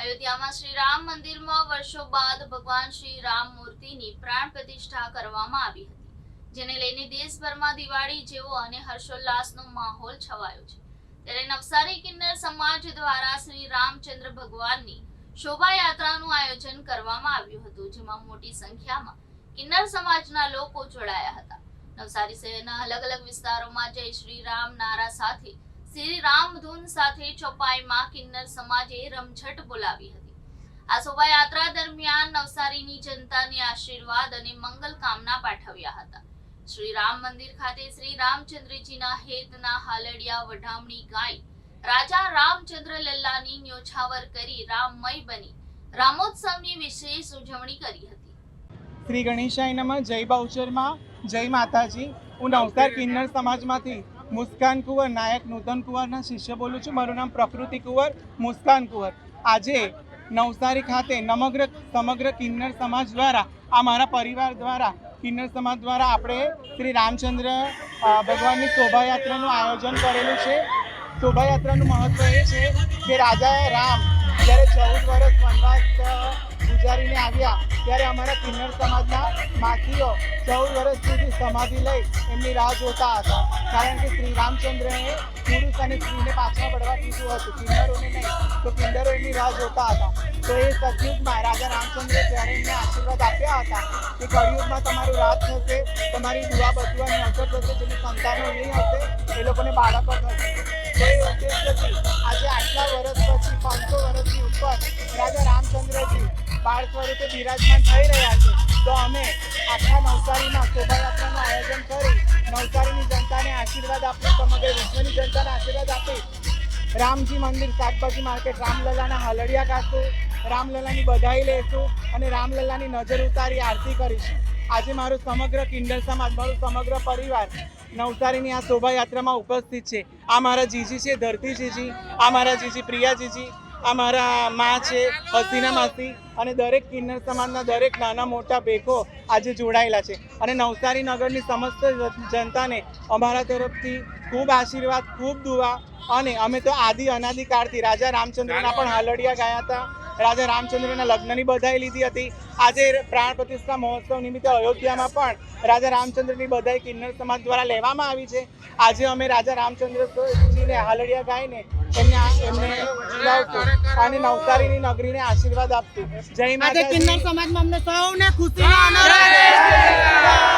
અયોધ્યામાં શ્રી રામ મંદિરમાં વર્ષો બાદ ભગવાન શ્રી રામ મૂર્તિની પ્રાણ પ્રતિષ્ઠા કરવામાં આવી હતી, જેને લઈને દેશભરમાં દિવાળી જેવો અને હર્ષોલ્લાસનો માહોલ છવાયો છે. ત્યારે નવસારી કિન્નર સમાજ દ્વારા શ્રી રામચંદ્ર ભગવાનની શોભાયાત્રાનું આયોજન કરવામાં આવ્યું હતું, જેમાં મોટી સંખ્યામાં કિન્નર સમાજના લોકો જોડાયા હતા. નવસારી શહેરના અલગ અલગ વિસ્તારોમાં જય શ્રી રામ નારા સાથે શ્રી રામધૂન સાથે ચોપાઈમાં કિન્નર સમાજે રમઝટ બોલાવી હતી. આ શોભાયાત્રા દરમિયાન નવસારીની જનતાને આશીર્વાદ અને મંગલ કામના પાઠવ્યા હતા. શ્રી રામ મંદિર ખાતે શ્રી રામચંદ્રજીના હેતના હાલડિયા વઢામણી ગાય રાજા રામચંદ્ર લલ્લાની ન્યોછાવર કરી રામમય બની. રામોત્સવની વિશેષ ઉજવણી કરી હતી. શ્રી ગણેશાય નમઃ. જય બાઉચરમાં. જય માતાજી. હું નવસાર કિન્નર સમાજમાંથી મુસ્કાન કુંવર, નાયક નૂતન કુંવરના શિષ્ય બોલું છું. મારું નામ પ્રકૃતિ કુંવર, મુસ્કાન કુંવર. આજે નવસારી ખાતે સમગ્ર સમગ્ર કિન્નર સમાજ દ્વારા, આ મારા પરિવાર દ્વારા, કિન્નર સમાજ દ્વારા આપણે શ્રી રામચંદ્ર ભગવાનની શોભાયાત્રાનું આયોજન કરેલું છે. શોભાયાત્રાનું મહત્ત્વ એ છે કે રાજા રામ જ્યારે ચૌદ વર્ષ વનવાસ ગુજારીને આવ્યા, ત્યારે અમારા કિન્નર સમાજના માખીઓ ચૌદ વર્ષ સુધી સમાધિ લઈ એમની રાહ જોતા હતા. કારણ કે શ્રી રામચંદ્રએ પુરુષ અને સ્ત્રીને પાછળ પડવા કીધું હતું. કિન્નરોને નહીં, તો કિન્નરો એમની રાહ જોતા હતા. તો એ સતયુગમાં રાજા રામચંદ્રે ત્યારે એમને આશીર્વાદ આપ્યા હતા કે કળિયુગમાં તમારું રાત થશે, તમારી દુઆ બદુઆની અસર થશે જેની સંતાનો નહીં હશે, એ લોકોને બાળકો થશે. તો એ આટલા વર્ષ પછી પાંચસો વર્ષની ઉપર રાજા રામચંદ્રજી બાળ સ્વરૂપે બિરાજમાન થઈ રહ્યા છે. તો અમે આખા નવસારીમાં શોભાયાત્રાનું આયોજન કરી નવસારીની જનતાને આશીર્વાદ આપી સમગ્ર વિશ્વની જનતાને આશીર્વાદ આપી રામજી મંદિર શાકભાજી માર્કેટ, રામલલાના હલડિયા કાઢશું, રામલલાની બધાઈ લેશું અને રામલલાની નજર ઉતારી આરતી કરીશું. આજે મારું સમગ્ર કિન્ડર સમાજ, મારું સમગ્ર પરિવાર નવસારીની આ શોભાયાત્રામાં ઉપસ્થિત છે. આ મારા જીજી છે, ધરતી જીજી, આ મારા જીજી પ્રિયા જીજી, આ મારા મા છે, હસીના માસી અને દરેક કિન્નર સમાજના દરેક નાના મોટા ભેખો આજે જોડાયેલા છે. અને નવસારી નગરની સમસ્ત જનતાને અમારા તરફથી ખૂબ આશીર્વાદ, ખૂબ દુવા અને અમે તો આદિ અનાદિ કાળથી રાજા રામચંદ્રના પણ હાલડિયા ગયા હતા. રાજા રામચંદ્રના લગ્નની બધાઈ લીધી હતી. આજે પ્રાણ પ્રતિષ્ઠા મહોત્સવ નિમિત્તે અયોધ્યામાં પણ રાજા રામચંદ્રની બધાઈ કિન્નર સમાજ દ્વારા લેવામાં આવી છે. આજે અમે રાજા રામચંદ્રજીને હાલડિયા ગાઈને એમને એમને અને નવસારીની નગરીને આશીર્વાદ આપશું. જય માતા કિન્નર સમાજમાં અમને સૌને ખુશી આનંદ